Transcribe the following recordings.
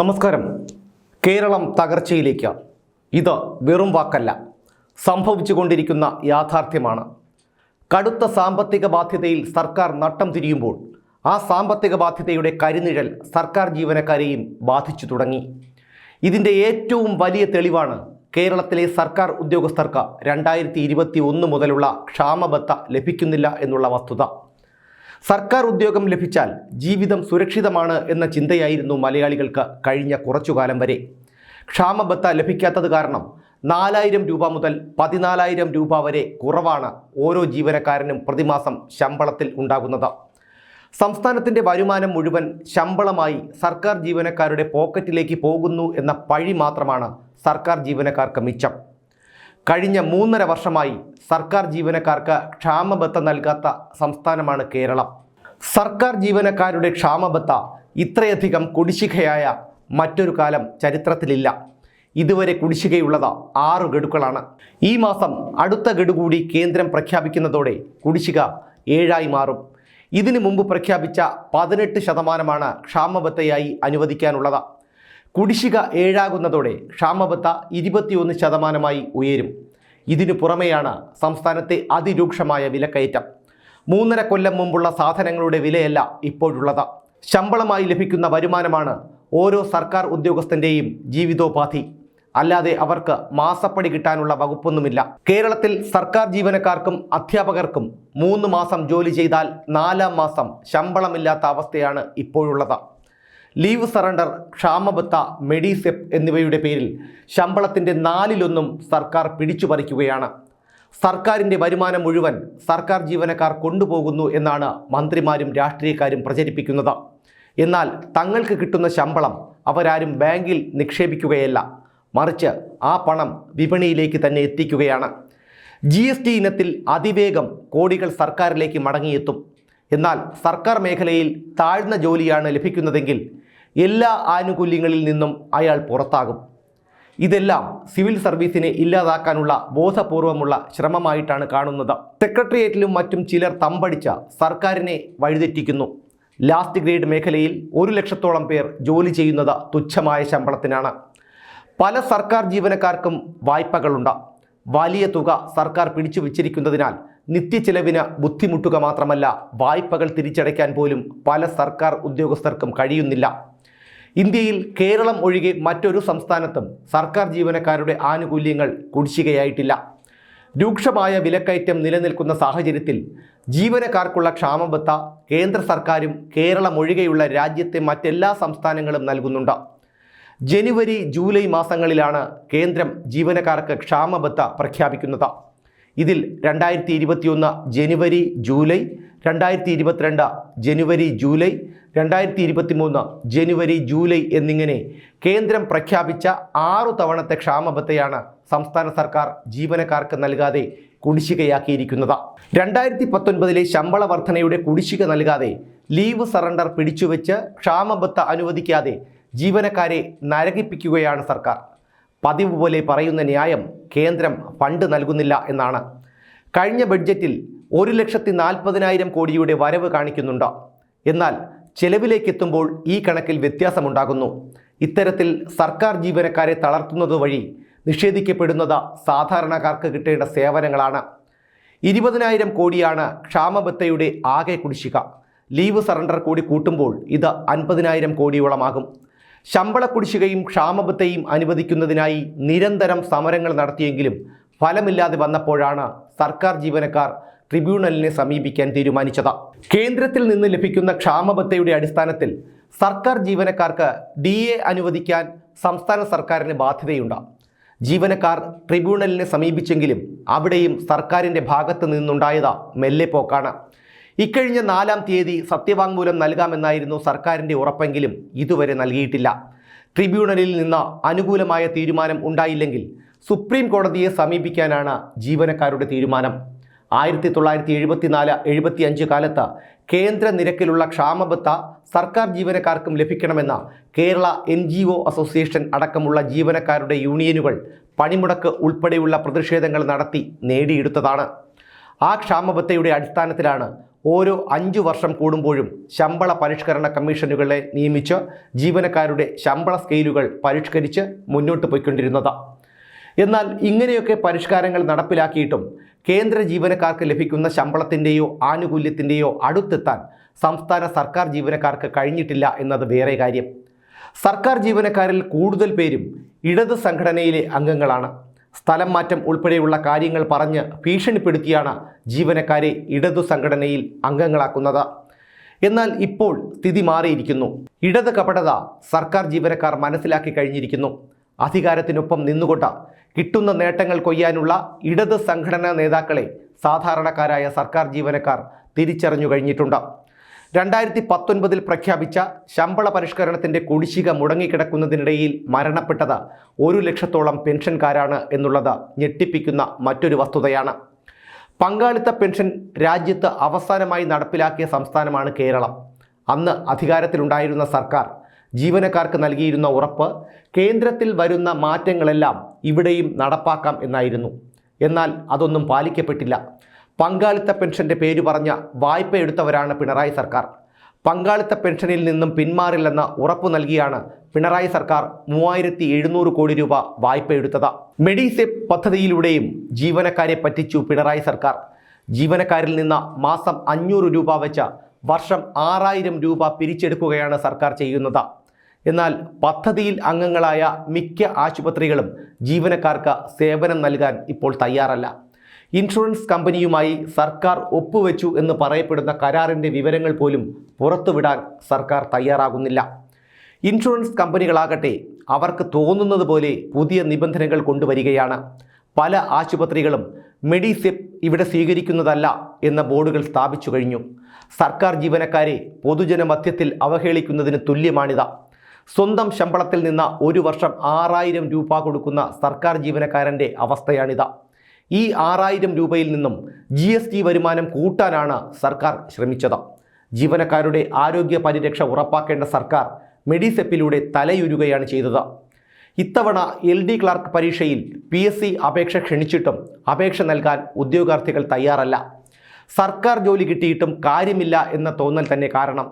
നമസ്കാരം. കേരളം തകർച്ചയിലേക്ക്. ഇത് വെറും വാക്കല്ല. സംഭവിച്ചുകൊണ്ടിരിക്കുന്ന യാഥാർത്ഥ്യമാണ്. കടുത്ത സാമ്പത്തിക ബാധ്യതയിൽ സർക്കാർ നട്ടം തിരിയുമ്പോൾ ആ സാമ്പത്തിക ബാധ്യതയുടെ കരിനിഴൽ സർക്കാർ ജീവനക്കാരെയും ബാധിച്ചു തുടങ്ങി. ഇതിന്റെ ഏറ്റവും വലിയ തെളിവാണ് കേരളത്തിലെ സർക്കാർ ഉദ്യോഗസ്ഥർക്ക് രണ്ടായിരത്തി ഇരുപത്തി ഒന്ന് മുതലുള്ള ക്ഷാമബത്ത ലഭിക്കുന്നില്ല എന്നുള്ള വസ്തുത. സർക്കാർ ഉദ്യോഗം ലഭിച്ചാൽ ജീവിതം സുരക്ഷിതമാണ് എന്ന ചിന്തയായിരുന്നു മലയാളികൾക്ക് കഴിഞ്ഞ കുറച്ചു കാലം വരെ ക്ഷാമബത്ത ലഭിക്കാത്തത് കാരണം നാലായിരം രൂപ മുതൽ പതിനാലായിരം രൂപ വരെ കുറവാണ് ഓരോ ജീവനക്കാരനും പ്രതിമാസം ശമ്പളത്തിൽ ഉണ്ടാകുന്നത്. സംസ്ഥാനത്തിന്റെ വരുമാനം മുഴുവൻ ശമ്പളമായി സർക്കാർ ജീവനക്കാരുടെ പോക്കറ്റിലേക്ക് പോകുന്നു എന്ന പഴി മാത്രമാണ് സർക്കാർ ജീവനക്കാർക്ക് മിച്ചം. കഴിഞ്ഞ മൂന്നര വർഷമായി സർക്കാർ ജീവനക്കാർക്ക് ക്ഷാമബത്ത നൽകാത്ത സംസ്ഥാനമാണ് കേരളം. സർക്കാർ ജീവനക്കാരുടെ ക്ഷാമബത്ത ഇത്രയധികം കുടിശ്ശികയായ മറ്റൊരു കാലം ചരിത്രത്തിലില്ല. ഇതുവരെ കുടിശ്ശികയുള്ളത് ആറ് ഗഡുക്കളാണ്. ഈ മാസം അടുത്ത ഗഡു കൂടി കേന്ദ്രം പ്രഖ്യാപിക്കുന്നതോടെ കുടിശ്ശിക ഏഴായി മാറും. ഇതിനു മുമ്പ് പ്രഖ്യാപിച്ച പതിനെട്ട് ശതമാനമാണ് ക്ഷാമബത്തയായി അനുവദിക്കാനുള്ളത്. കുടിശ്ശിക ഏഴാകുന്നതോടെ ക്ഷാമബത്ത ഇരുപത്തിയൊന്ന് ശതമാനമായി ഉയരും. ഇതിനു പുറമെയാണ് സംസ്ഥാനത്തെ അതിരൂക്ഷമായ വിലക്കയറ്റം. മൂന്നര കൊല്ലം മുമ്പുള്ള സാധനങ്ങളുടെ വിലയല്ല ഇപ്പോഴുള്ളത്. ശമ്പളമായി ലഭിക്കുന്ന വരുമാനമാണ് ഓരോ സർക്കാർ ഉദ്യോഗസ്ഥന്റെയും ജീവിതോപാധി. അല്ലാതെ അവർക്ക് മാസപ്പടി കിട്ടാനുള്ള വകുപ്പൊന്നുമില്ല. കേരളത്തിൽ സർക്കാർ ജീവനക്കാർക്കും അധ്യാപകർക്കും മൂന്ന് മാസം ജോലി ചെയ്താൽ നാലാം മാസം ശമ്പളമില്ലാത്ത അവസ്ഥയാണ് ഇപ്പോഴുള്ളത്. ലീവ് സറണ്ടർ ക്ഷാമബത്ത മെഡിസെപ്പ് എന്നിവയുടെ പേരിൽ ശമ്പളത്തിന്റെ നാലിലൊന്നും സർക്കാർ പിടിച്ചു പറിക്കുകയാണ് സർക്കാരിന്റെ വരുമാനം മുഴുവൻ സർക്കാർ ജീവനക്കാർ കൊണ്ടുപോകുന്നു എന്നാണ് മന്ത്രിമാരും രാഷ്ട്രീയക്കാരും പ്രചരിപ്പിക്കുന്നത്. എന്നാൽ തങ്ങൾക്ക് കിട്ടുന്ന ശമ്പളം അവരാരും ബാങ്കിൽ നിക്ഷേപിക്കുകയല്ല. മറിച്ച് ആ പണം വിപണിയിലേക്ക് തന്നെ എത്തിക്കുകയാണ്. ജി എസ് ടി ഇനത്തിൽ അതിവേഗം കോടികൾ സർക്കാരിലേക്ക് മടങ്ങിയെത്തും. എന്നാൽ സർക്കാർ മേഖലയിൽ താഴ്ന്ന ജോലിയാണ് ലഭിക്കുന്നതെങ്കിൽ എല്ലാ ആനുകൂല്യങ്ങളിൽ നിന്നും അയാൾ പുറത്താകും. ഇതെല്ലാം സിവിൽ സർവീസിനെ ഇല്ലാതാക്കാനുള്ള ബോധപൂർവമുള്ള ശ്രമമായിട്ടാണ് കാണുന്നത്. സെക്രട്ടേറിയറ്റിലും മറ്റും ചിലർ തമ്പടിച്ച സർക്കാരിനെ വഴിതെറ്റിക്കുന്നു. ലാസ്റ്റ് ഗ്രേഡ് മേഖലയിൽ ഒരു ലക്ഷത്തോളം പേർ ജോലി ചെയ്യുന്നത് തുച്ഛമായ ശമ്പളത്തിനാണ്. പല സർക്കാർ ജീവനക്കാർക്കും വായ്പകളുണ്ട്. വലിയ തുക സർക്കാർ പിടിച്ചു വച്ചിരിക്കുന്നതിനാൽ നിത്യച്ചെലവിന് ബുദ്ധിമുട്ടുക മാത്രമല്ല വായ്പകൾ തിരിച്ചടയ്ക്കാൻ പോലും പല സർക്കാർ ഉദ്യോഗസ്ഥർക്കും കഴിയുന്നില്ല. ഇന്ത്യയിൽ കേരളം ഒഴികെ മറ്റൊരു സംസ്ഥാനത്തും സർക്കാർ ജീവനക്കാരുടെ ആനുകൂല്യങ്ങൾ കുടിശ്ശികയായിട്ടില്ല. രൂക്ഷമായ വിലക്കയറ്റം നിലനിൽക്കുന്ന സാഹചര്യത്തിൽ ജീവനക്കാർക്കുള്ള ക്ഷാമബത്ത കേന്ദ്ര സർക്കാരും കേരളം ഒഴികെയുള്ള രാജ്യത്തെ മറ്റെല്ലാ സംസ്ഥാനങ്ങളും നൽകുന്നുണ്ട്. ജനുവരി ജൂലൈ മാസങ്ങളിലാണ് കേന്ദ്രം ജീവനക്കാർക്ക് ക്ഷാമബത്ത പ്രഖ്യാപിക്കുന്നത്. ഇതിൽ രണ്ടായിരത്തി ജനുവരി ജൂലൈ രണ്ടായിരത്തി ഇരുപത്തിരണ്ട് ജനുവരി ജൂലൈ രണ്ടായിരത്തി ഇരുപത്തി മൂന്ന് ജനുവരി ജൂലൈ എന്നിങ്ങനെ കേന്ദ്രം പ്രഖ്യാപിച്ച ആറു തവണത്തെ ക്ഷാമബത്തയാണ് സംസ്ഥാന സർക്കാർ ജീവനക്കാർക്ക് നൽകാതെ കുടിശ്ശികയാക്കിയിരിക്കുന്നത്. രണ്ടായിരത്തി പത്തൊൻപതിലെ ശമ്പള വർധനയുടെ കുടിശ്ശിക നൽകാതെ ലീവ് സറണ്ടർ പിടിച്ചുവെച്ച് ക്ഷാമബത്ത അനുവദിക്കാതെ ജീവനക്കാരെ നരകിപ്പിക്കുകയാണ് സർക്കാർ. പതിവ് പോലെ പറയുന്ന ന്യായം കേന്ദ്രം ഫണ്ട് നൽകുന്നില്ല എന്നാണ്. കഴിഞ്ഞ ബഡ്ജറ്റിൽ ഒരു ലക്ഷത്തി നാൽപ്പതിനായിരം കോടിയുടെ വരവ് കാണിക്കുന്നുണ്ട്. എന്നാൽ ചെലവിലേക്കെത്തുമ്പോൾ ഈ കണക്കിൽ വ്യത്യാസമുണ്ടാകുന്നു. ഇത്തരത്തിൽ സർക്കാർ ജീവനക്കാരെ തളർത്തുന്നത് വഴി നിഷേധിക്കപ്പെടുന്നത് സാധാരണക്കാർക്ക് കിട്ടേണ്ട സേവനങ്ങളാണ്. ഇരുപതിനായിരം കോടിയാണ് ക്ഷാമബത്തയുടെ ആകെ കുടിശ്ശിക. ലീവ് സറണ്ടർ കൂടി കൂട്ടുമ്പോൾ ഇത് അൻപതിനായിരം കോടിയോളമാകും. ശമ്പള കുടിശ്ശികയും ക്ഷാമബത്തയും അനുവദിക്കുന്നതിനായി നിരന്തരം സമരങ്ങൾ നടത്തിയെങ്കിലും ഫലമില്ലാതെ വന്നപ്പോഴാണ് സർക്കാർ ജീവനക്കാർ ട്രിബ്യൂണലിനെ സമീപിക്കാൻ തീരുമാനിച്ചത്. കേന്ദ്രത്തിൽ നിന്ന് ലഭിക്കുന്ന ക്ഷാമബത്തയുടെ അടിസ്ഥാനത്തിൽ സർക്കാർ ജീവനക്കാർക്ക് ഡി എ അനുവദിക്കാൻ സംസ്ഥാന സർക്കാരിന് ബാധ്യതയുണ്ട്. ജീവനക്കാർ ട്രിബ്യൂണലിനെ സമീപിച്ചെങ്കിലും അവിടെയും സർക്കാരിന്റെ ഭാഗത്ത് നിന്നുണ്ടായത് മെല്ലെപ്പോക്കാണ് ഇക്കഴിഞ്ഞ നാലാം തീയതി സത്യവാങ്മൂലം നൽകാമെന്നായിരുന്നു സർക്കാരിന്റെ ഉറപ്പെങ്കിലും ഇതുവരെ നൽകിയിട്ടില്ല. ട്രിബ്യൂണലിൽ നിന്ന് അനുകൂലമായ തീരുമാനം ഉണ്ടായില്ലെങ്കിൽ സുപ്രീം കോടതിയെ സമീപിക്കാനാണ് ജീവനക്കാരുടെ തീരുമാനം. ആയിരത്തി തൊള്ളായിരത്തി എഴുപത്തിനാല് എഴുപത്തി അഞ്ച് കാലത്ത് കേന്ദ്ര നിരക്കിലുള്ള ക്ഷാമബത്ത സർക്കാർ ജീവനക്കാർക്കും ലഭിക്കണമെന്ന Kerala N G O association അടക്കമുള്ള ജീവനക്കാരുടെ യൂണിയനുകൾ പണിമുടക്ക് ഉൾപ്പെടെയുള്ള പ്രതിഷേധങ്ങൾ നടത്തി നേടിയെടുത്തതാണ്. ആ ക്ഷാമബത്തയുടെ അടിസ്ഥാനത്തിലാണ് ഓരോ അഞ്ചു വർഷം കൂടുമ്പോഴും ശമ്പള പരിഷ്കരണ കമ്മീഷനുകളെ നിയമിച്ച് ജീവനക്കാരുടെ ശമ്പള സ്കെയിലുകൾ പരിഷ്കരിച്ച് മുന്നോട്ട് പോയിക്കൊണ്ടിരുന്നത്. എന്നാൽ ഇങ്ങനെയൊക്കെ പരിഷ്കാരങ്ങൾ നടപ്പിലാക്കിയിട്ടും കേന്ദ്ര ജീവനക്കാർക്ക് ലഭിക്കുന്ന ശമ്പളത്തിന്റെയോ ആനുകൂല്യത്തിന്റെയോ അടുത്തെത്താൻ സംസ്ഥാന സർക്കാർ ജീവനക്കാർക്ക് കഴിഞ്ഞിട്ടില്ല എന്നത് വേറെ കാര്യം. സർക്കാർ ജീവനക്കാരിൽ കൂടുതൽ പേരും ഇടത് സംഘടനയിലെ അംഗങ്ങളാണ്. സ്ഥലം മാറ്റം ഉൾപ്പെടെയുള്ള കാര്യങ്ങൾ പറഞ്ഞ് ഭീഷണിപ്പെടുത്തിയാണ് ജീവനക്കാരെ ഇടതു സംഘടനയിൽ അംഗങ്ങളാക്കുന്നത്. എന്നാൽ ഇപ്പോൾ സ്ഥിതി മാറിയിരിക്കുന്നു. ഇടത് കപടത സർക്കാർ ജീവനക്കാർ മനസ്സിലാക്കി കഴിഞ്ഞിരിക്കുന്നു. അധികാരത്തിനൊപ്പം നിന്നുകൊണ്ട് കിട്ടുന്ന നേട്ടങ്ങൾ കൊയ്യാനുള്ള ഇടത് സംഘടനാ നേതാക്കളെ സാധാരണക്കാരായ സർക്കാർ ജീവനക്കാർ തിരിച്ചറിഞ്ഞു കഴിഞ്ഞിട്ടുണ്ട്. രണ്ടായിരത്തി പത്തൊൻപതിൽ പ്രഖ്യാപിച്ച ശമ്പള പരിഷ്കരണത്തിന്റെ കുടിശ്ശിക മുടങ്ങിക്കിടക്കുന്നതിനിടയിൽ മരണപ്പെട്ടത് ഒരു ലക്ഷത്തോളം പെൻഷൻകാരാണ് എന്നുള്ളത് ഞെട്ടിപ്പിക്കുന്ന മറ്റൊരു വസ്തുതയാണ്. പങ്കാളിത്ത പെൻഷൻ രാജ്യത്ത് അവസാനമായി നടപ്പിലാക്കിയ സംസ്ഥാനമാണ് കേരളം. അന്ന് അധികാരത്തിലുണ്ടായിരുന്ന സർക്കാർ ജീവനക്കാർക്ക് നൽകിയിരുന്ന ഉറപ്പ് കേന്ദ്രത്തിൽ വരുന്ന മാറ്റങ്ങളെല്ലാം ഇവിടെയും നടപ്പാക്കാം എന്നായിരുന്നു. എന്നാൽ അതൊന്നും പാലിക്കപ്പെട്ടില്ല. പങ്കാളിത്ത പെൻഷന്റെ പേര് പറഞ്ഞ വായ്പ എടുത്തവരാണ് പിണറായി സർക്കാർ. പങ്കാളിത്ത പെൻഷനിൽ നിന്നും പിന്മാറില്ലെന്ന ഉറപ്പ് നൽകിയാണ് പിണറായി സർക്കാർ മൂവായിരത്തി എഴുന്നൂറ് കോടി രൂപ വായ്പ എടുത്തത് മെഡിസെപ് പദ്ധതിയിലൂടെയും ജീവനക്കാരെ പറ്റിച്ചു പിണറായി സർക്കാർ. ജീവനക്കാരിൽ നിന്ന് മാസം അഞ്ഞൂറ് രൂപ വെച്ച് വർഷം ആറായിരം രൂപ പിരിച്ചെടുക്കുകയാണ് സർക്കാർ ചെയ്യുന്നത്. എന്നാൽ പദ്ധതിയിൽ അംഗങ്ങളായ മിക്ക ആശുപത്രികളും ജീവനക്കാർക്ക് സേവനം നൽകാൻ ഇപ്പോൾ തയ്യാറല്ല. ഇൻഷുറൻസ് കമ്പനിയുമായി സർക്കാർ ഒപ്പുവെച്ചു എന്ന് പറയപ്പെടുന്ന കരാറിന്റെ വിവരങ്ങൾ പോലും പുറത്തുവിടാൻ സർക്കാർ തയ്യാറാകുന്നില്ല. ഇൻഷുറൻസ് കമ്പനികളാകട്ടെ അവർക്ക് തോന്നുന്നത് പോലെ പുതിയ നിബന്ധനകൾ കൊണ്ടുവരികയാണ്. പല ആശുപത്രികളും മെഡിസെപ് ഇവിടെ സ്വീകരിക്കുന്നതല്ല എന്ന ബോർഡുകൾ സ്ഥാപിച്ചു കഴിഞ്ഞു. സർക്കാർ ജീവനക്കാരെ പൊതുജനമധ്യത്തിൽ അവഹേളിക്കുന്നതിന് തുല്യമാണിത്. സ്വന്തം ശമ്പളത്തിൽ നിന്ന് ഒരു വർഷം ആറായിരം രൂപ കൊടുക്കുന്ന സർക്കാർ ജീവനക്കാരന്റെ അവസ്ഥയാണിത്. ഈ ആറായിരം രൂപയിൽ നിന്നും ജി എസ് ടി വരുമാനം കൂട്ടാനാണ് സർക്കാർ ശ്രമിച്ചത്. ജീവനക്കാരുടെ ആരോഗ്യ പരിരക്ഷ ഉറപ്പാക്കേണ്ട സർക്കാർ മെഡിസെപ്പിലൂടെ തലയുരുകയാണ് ചെയ്തത്. ഇത്തവണ എൽ ഡി ക്ലാർക്ക് പരീക്ഷയിൽ പി എസ് സി അപേക്ഷ ക്ഷണിച്ചിട്ടും അപേക്ഷ നൽകാൻ ഉദ്യോഗാർത്ഥികൾ തയ്യാറല്ല. സർക്കാർ ജോലി കിട്ടിയിട്ടും കാര്യമില്ല എന്ന തോന്നൽ തന്നെ കാരണം.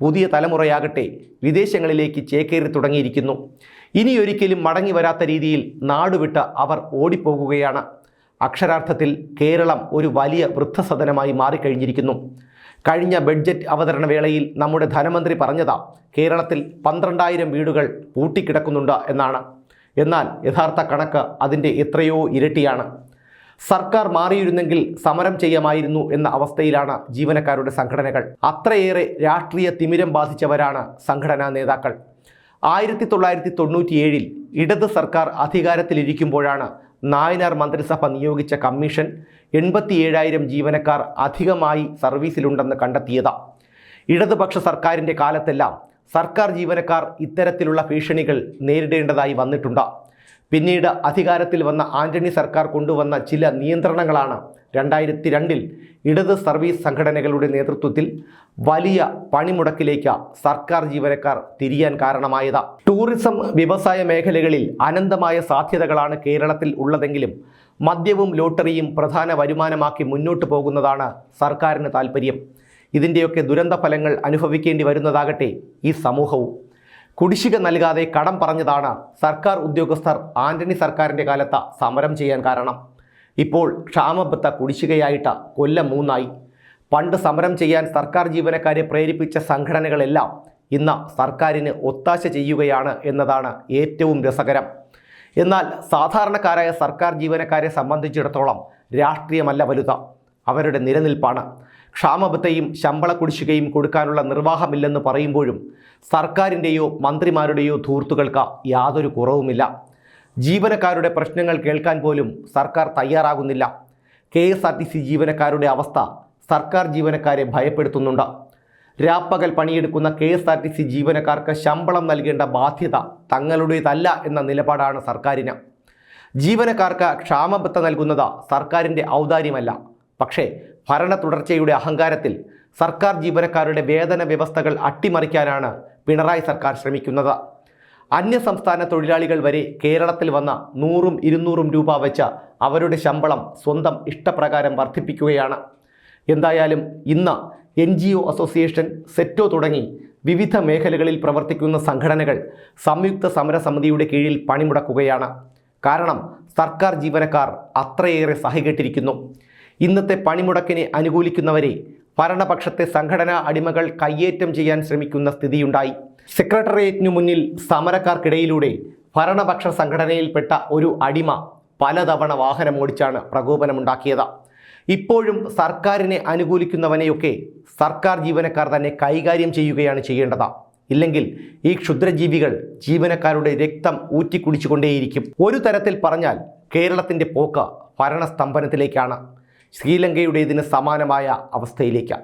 പുതിയ തലമുറയാകട്ടെ വിദേശങ്ങളിലേക്ക് ചേക്കേറി തുടങ്ങിയിരിക്കുന്നു. ഇനിയൊരിക്കലും മടങ്ങി വരാത്ത രീതിയിൽ നാടുവിട്ട് അവർ ഓടിപ്പോകുകയാണ്. അക്ഷരാർത്ഥത്തിൽ കേരളം ഒരു വലിയ വൃദ്ധസദനമായി മാറിക്കഴിഞ്ഞിരിക്കുന്നു. കഴിഞ്ഞ ബഡ്ജറ്റ് അവതരണ വേളയിൽ നമ്മുടെ ധനമന്ത്രി പറഞ്ഞതാ കേരളത്തിൽ പന്ത്രണ്ടായിരം വീടുകൾ പൂട്ടിക്കിടക്കുന്നുണ്ട് എന്നാണ്. എന്നാൽ യഥാർത്ഥ കണക്ക് അതിന്റെ എത്രയോ ഇരട്ടിയാണ്. സർക്കാർ മാറിയിരുന്നെങ്കിൽ സമരം ചെയ്യാമായിരുന്നു എന്ന അവസ്ഥയിലാണ് ജീവനക്കാരുടെ സംഘടനകൾ. അത്രയേറെ രാഷ്ട്രീയ തിമിരം ബാധിച്ചവരാണ് സംഘടനാ നേതാക്കൾ. ആയിരത്തി തൊള്ളായിരത്തി തൊണ്ണൂറ്റിയേഴിൽ ഇടത് സർക്കാർ അധികാരത്തിലിരിക്കുമ്പോഴാണ് നായനാർ മന്ത്രിസഭ നിയോഗിച്ച കമ്മീഷൻ എൺപത്തിയേഴായിരം ജീവനക്കാർ അധികമായി സർവീസിലുണ്ടെന്ന് കണ്ടെത്തിയത്. ഇടതുപക്ഷ സർക്കാരിന്റെ കാലത്തെല്ലാം സർക്കാർ ജീവനക്കാർ ഇത്തരത്തിലുള്ള ഭീഷണികൾ നേരിടേണ്ടതായി വന്നിട്ടുണ്ട്. പിന്നീട് അധികാരത്തിൽ വന്ന ആന്റണി സർക്കാർ കൊണ്ടുവന്ന ചില നിയന്ത്രണങ്ങളാണ് രണ്ടായിരത്തി രണ്ടിൽ ഇടത് സർവീസ് സംഘടനകളുടെ നേതൃത്വത്തിൽ വലിയ പണിമുടക്കിലേക്ക് സർക്കാർ ജീവനക്കാർ തിരിയാൻ കാരണമായത്. ടൂറിസം വ്യവസായ മേഖലകളിൽ അനന്തമായ സാധ്യതകളാണ് കേരളത്തിൽ ഉള്ളതെങ്കിലും മദ്യവും ലോട്ടറിയും പ്രധാന വരുമാനമാക്കി മുന്നോട്ട് പോകുന്നതാണ് സർക്കാരിന് താൽപ്പര്യം ഇതിന്റെയൊക്കെ ദുരന്ത ഫലങ്ങൾ അനുഭവിക്കേണ്ടി വരുന്നതാകട്ടെ ഈ സമൂഹവും. കുടിശ്ശിക നൽകാതെ കടം പറഞ്ഞതാണ് സർക്കാർ ഉദ്യോഗസ്ഥർ ആന്റണി സർക്കാരിന്റെ കാലത്ത് സമരം ചെയ്യാൻ കാരണം. ഇപ്പോൾ ക്ഷാമബത്ത കുടിശ്ശികയായിട്ട് കൊല്ലം മൂന്നായി. പണ്ട് സമരം ചെയ്യാൻ സർക്കാർ ജീവനക്കാരെ പ്രേരിപ്പിച്ച സംഘടനകളെല്ലാം ഇന്ന് സർക്കാരിന് ഒത്താശ ചെയ്യുകയാണ് എന്നതാണ് ഏറ്റവും രസകരം. എന്നാൽ സാധാരണക്കാരായ സർക്കാർ ജീവനക്കാരെ സംബന്ധിച്ചിടത്തോളം രാഷ്ട്രീയമല്ല വലുത. അവരുടെ നിലനിൽപ്പാണ്. ക്ഷാമബത്തയും ശമ്പള കുടിശ്ശികയും കൊടുക്കാനുള്ള നിർവാഹമില്ലെന്ന് പറയുമ്പോഴും സർക്കാരിന്റെയോ മന്ത്രിമാരുടെയോ ധൂർത്തുകൾക്ക് യാതൊരു കുറവുമില്ല. ജീവനക്കാരുടെ പ്രശ്നങ്ങൾ കേൾക്കാൻ പോലും സർക്കാർ തയ്യാറാകുന്നില്ല. K S R T C ജീവനക്കാരുടെ അവസ്ഥ സർക്കാർ ജീവനക്കാരെ ഭയപ്പെടുത്തുന്നുണ്ട്. രാപ്പകൽ പണിയെടുക്കുന്ന K S R T C ജീവനക്കാർക്ക് ശമ്പളം നൽകേണ്ട ബാധ്യത തങ്ങളുടേതല്ല എന്ന നിലപാടാണ് സർക്കാരിന്. ജീവനക്കാർക്ക് ക്ഷാമബത്ത നൽകുന്നത് സർക്കാരിന്റെ ഔദാര്യമല്ല. പക്ഷേ ഭരണ തുടർച്ചയുടെ അഹങ്കാരത്തിൽ സർക്കാർ ജീവനക്കാരുടെ വേതന വ്യവസ്ഥകൾ അട്ടിമറിക്കാനാണ് പിണറായി സർക്കാർ ശ്രമിക്കുന്നത്. അന്യസംസ്ഥാന തൊഴിലാളികൾ വരെ കേരളത്തിൽ വന്ന നൂറും ഇരുന്നൂറും രൂപ വെച്ച അവരുടെ ശമ്പളം സ്വന്തം ഇഷ്ടപ്രകാരം വർദ്ധിപ്പിക്കുകയാണ്. എന്തായാലും ഇന്ന് എൻ ജി ഒ അസോസിയേഷൻ സെറ്റോ തുടങ്ങി വിവിധ മേഖലകളിൽ പ്രവർത്തിക്കുന്ന സംഘടനകൾ സംയുക്ത സമരസമിതിയുടെ കീഴിൽ പണിമുടക്കുകയാണ്. കാരണം സർക്കാർ ജീവനക്കാർ അത്രയേറെ സഹികെട്ടിരിക്കുന്നു. ഇന്നത്തെ പണിമുടക്കിനെ അനുകൂലിക്കുന്നവരെ ഭരണപക്ഷത്തെ സംഘടനാ അടിമകൾ കയ്യേറ്റം ചെയ്യാൻ ശ്രമിക്കുന്ന സ്ഥിതിയുണ്ടായി. സെക്രട്ടേറിയറ്റിനു മുന്നിൽ സമരക്കാർക്കിടയിലൂടെ ഭരണപക്ഷ സംഘടനയിൽപ്പെട്ട ഒരു അടിമ പലതവണ വാഹനമോടിച്ചാണ് പ്രകോപനമുണ്ടാക്കിയത്. ഇപ്പോഴും സർക്കാരിനെ അനുകൂലിക്കുന്നവനെയൊക്കെ സർക്കാർ ജീവനക്കാർ തന്നെ കൈകാര്യം ചെയ്യുകയാണ് ചെയ്യേണ്ടത്. ഇല്ലെങ്കിൽ ഈ ക്ഷുദ്രജീവികൾ ജീവനക്കാരുടെ രക്തം ഊറ്റിക്കുടിച്ചുകൊണ്ടേയിരിക്കും. ഒരു തരത്തിൽ പറഞ്ഞാൽ കേരളത്തിന്റെ പോക്ക് ഭരണസ്തംഭനത്തിലേക്കാണ്. ശ്രീലങ്കയുടേതിന് സമാനമായ അവസ്ഥയിലേക്ക്